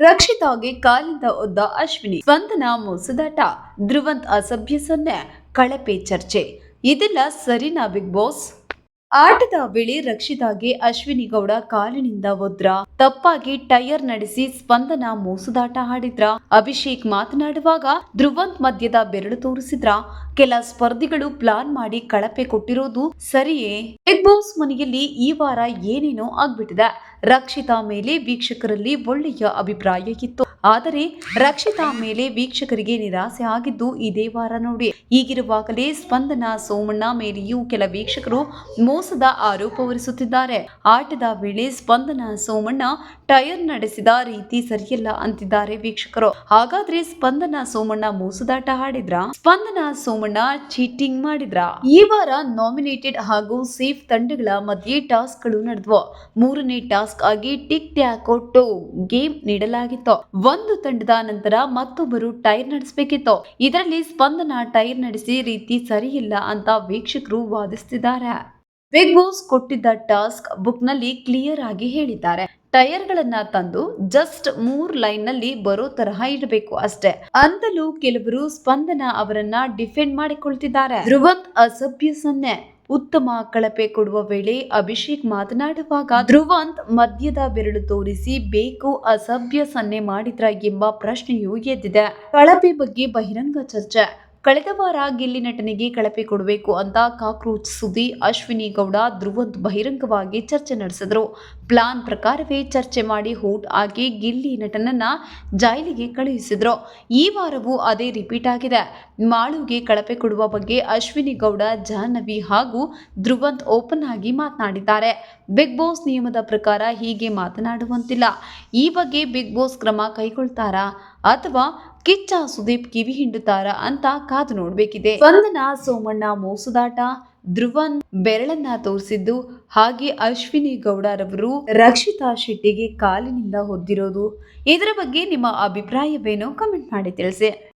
ರಕ್ಷಿತಾಗೆ ಕಾಲಿಂದ ಒದ್ದ ಅಶ್ವಿನಿ ಸ್ಪಂದನ ಮೋಸದಾಟ ಧ್ರುವಂತ್ ಅಸಭ್ಯ ಸೊನ್ನೆ, ಕಳಪೆ ಚರ್ಚೆ. ಇದೆಲ್ಲ ಸರಿನಾ ಬಿಗ್ ಬಾಸ್? ಆಟದ ವೇಳೆ ರಕ್ಷಿತಾಗೆ ಅಶ್ವಿನಿ ಗೌಡ ಕಾಲಿನಿಂದ ಒದ್ರ. ತಪ್ಪಾಗಿ ಟೈರ್ ನಡೆಸಿ ಸ್ಪಂದನ ಮೋಸದಾಟ ಆಡಿದ್ರ. ಅಭಿಷೇಕ್ ಮಾತನಾಡುವಾಗ ಧ್ರುವಂತ್ ಮಧ್ಯದ ಬೆರಳು ತೋರಿಸಿದ್ರ. ಕೆಲ ಸ್ಪರ್ಧಿಗಳು ಪ್ಲಾನ್ ಮಾಡಿ ಕಳಪೆ ಕೊಟ್ಟಿರೋದು ಸರಿಯೇ? ಬಿಗ್ ಬಾಸ್ ಮನೆಯಲ್ಲಿ ಈ ವಾರ ಏನೇನೋ ಆಗ್ಬಿಟ್ಟಿದೆ. ರಕ್ಷಿತಾ ಮೇಲೆ ವೀಕ್ಷಕರಲ್ಲಿ ಒಳ್ಳೆಯ ಅಭಿಪ್ರಾಯ ಇತ್ತು. ಆದರೆ ರಕ್ಷಿತಾ ಮೇಲೆ ವೀಕ್ಷಕರಿಗೆ ನಿರಾಸೆ ಆಗಿದ್ದು ಇದೇ ವಾರ ನೋಡಿ. ಈಗಿರುವಾಗಲೇ ಸ್ಪಂದನ ಸೋಮಣ್ಣ ಮೇಲೆಯೂ ಕೆಲ ವೀಕ್ಷಕರು ಮೋಸದ ಆರೋಪ ಹೊರಿಸುತ್ತಿದ್ದಾರೆ. ಆಟದ ವೇಳೆ ಸ್ಪಂದನ ಸೋಮಣ್ಣ ಟೈರ್ ನಡೆಸಿದ ರೀತಿ ಸರಿಯಲ್ಲ ಅಂತಿದ್ದಾರೆ ವೀಕ್ಷಕರು. ಹಾಗಾದ್ರೆ ಸ್ಪಂದನ ಸೋಮಣ್ಣ ಮೋಸದಾಟ ಆಡಿದ್ರ? ಸ್ಪಂದನ ಸೋಮಣ್ಣ ಚೀಟಿಂಗ್ ಮಾಡಿದ್ರ? ಈ ವಾರ ನಾಮಿನೇಟೆಡ್ ಹಾಗೂ ಸೇಫ್ ತಂಡಗಳ ಮಧ್ಯೆ ಟಾಸ್ಕ್ಗಳು ನಡೆದವು. ಮೂರನೇ ಟಾಸ್ಕ್ ಆಗಿ ಟಿಕ್ ಟ್ಯಾಕ್ ಕೊಟ್ಟು ಗೇಮ್ ನೀಡಲಾಗಿತ್ತು. ಒಂದು ತಂಡದ ನಂತರ ಮತ್ತೊಬ್ಬರು ಟೈರ್ ನಡೆಸಬೇಕಿತ್ತು. ಇದರಲ್ಲಿ ಸ್ಪಂದನ ಟೈರ್ ನಡೆಸಿ ರೀತಿ ಸರಿಯಿಲ್ಲ ಅಂತ ವೀಕ್ಷಕರು ವಾದಿಸುತ್ತಿದ್ದಾರೆ ಬಿಗ್ ಬಾಸ್ ಕೊಟ್ಟಿದ್ದ ಟಾಸ್ಕ್ ಬುಕ್ನಲ್ಲಿ ಕ್ಲಿಯರ್ ಆಗಿ ಹೇಳಿದ್ದಾರೆ. ಟೈರ್ ಗಳನ್ನ ತಂದು ಜಸ್ಟ್ ಮೂರ್ ಲೈನ್ನಲ್ಲಿ ಬರೋ ತರಹ ಇಡಬೇಕು ಅಷ್ಟೇ. ಅಂತಲೂ ಕೆಲವರು ಸ್ಪಂದನ ಅವರನ್ನ ಡಿಫೆಂಡ್ ಮಾಡಿಕೊಳ್ತಿದ್ದಾರೆ. ಧ್ರುವಂತ್ ಅಸಭ್ಯ ಸೊನ್ನೆ. ಉತ್ತಮ ಕಳಪೆ ಕೊಡುವ ವೇಳೆ ಅಭಿಷೇಕ್ ಮಾತನಾಡುವಾಗ ಧ್ರುವಂತ್ ಮದ್ಯದ ಬೆರಳು ತೋರಿಸಿ ಬೇಕು ಅಸಭ್ಯ ಸನ್ನೆ ಮಾಡಿದ್ರ ಎಂಬ ಪ್ರಶ್ನೆಯೂ ಎದ್ದಿದೆ. ಕಳಪೆ ಬಗ್ಗೆ ಬಹಿರಂಗ ಚರ್ಚೆ. ಕಳೆದ ವಾರ ಗಿಲ್ಲಿ ನಟನಿಗೆ ಕಳಪೆ ಕೊಡಬೇಕು ಅಂತ ಕಾಕ್ರೋಚ್ ಸುದಿ ಅಶ್ವಿನಿ ಗೌಡ, ಧ್ರುವಂತ್ ಬಹಿರಂಗವಾಗಿ ಚರ್ಚೆ ನಡೆಸಿದರು. ಪ್ಲಾನ್ ಪ್ರಕಾರವೇ ಚರ್ಚೆ ಮಾಡಿ ಹೋಟ್ ಆಗಿ ಗಿಲ್ಲಿ ನಟನನ್ನ ಜೈಲಿಗೆ ಕಳುಹಿಸಿದ್ರು. ಈ ವಾರವೂ ಅದೇ ರಿಪೀಟ್ ಆಗಿದೆ. ಮಾಳುಗೆ ಕಳಪೆ ಕೊಡುವ ಬಗ್ಗೆ ಅಶ್ವಿನಿ ಗೌಡ, ಜಾಹ್ನವಿ ಹಾಗೂ ಧ್ರುವಂತ್ ಓಪನ್ ಆಗಿ ಮಾತನಾಡಿದ್ದಾರೆ. ಬಿಗ್ ಬಾಸ್ ನಿಯಮದ ಪ್ರಕಾರ ಹೀಗೆ ಮಾತನಾಡುವಂತಿಲ್ಲ. ಈ ಬಗ್ಗೆ ಬಿಗ್ ಬಾಸ್ ಕ್ರಮ ಕೈಗೊಳ್ತಾರಾ ಅಥವಾ ಕಿಚ್ಚ ಸುದೀಪ್ ಕಿವಿ ಹಿಂಡುತ್ತಾರ ಅಂತ ಕಾದು ನೋಡ್ಬೇಕಿದೆ. ಸ್ಪಂದನ ಸೋಮಣ್ಣ ಮೋಸದಾಟ, ಧ್ರುವನ್ ಬೆರಳನ್ನ ತೋರಿಸಿದ್ದು, ಹಾಗೆ ಅಶ್ವಿನಿ ಗೌಡರವರು ರಕ್ಷಿತಾ ಶೆಟ್ಟಿಗೆ ಕಾಲಿನಿಂದ ಹೊದ್ದಿರೋದು. ಇದರ ಬಗ್ಗೆ ನಿಮ್ಮ ಅಭಿಪ್ರಾಯವೇನೋ? ಕಮೆಂಟ್ ಮಾಡಿ ತಿಳಿಸಿ.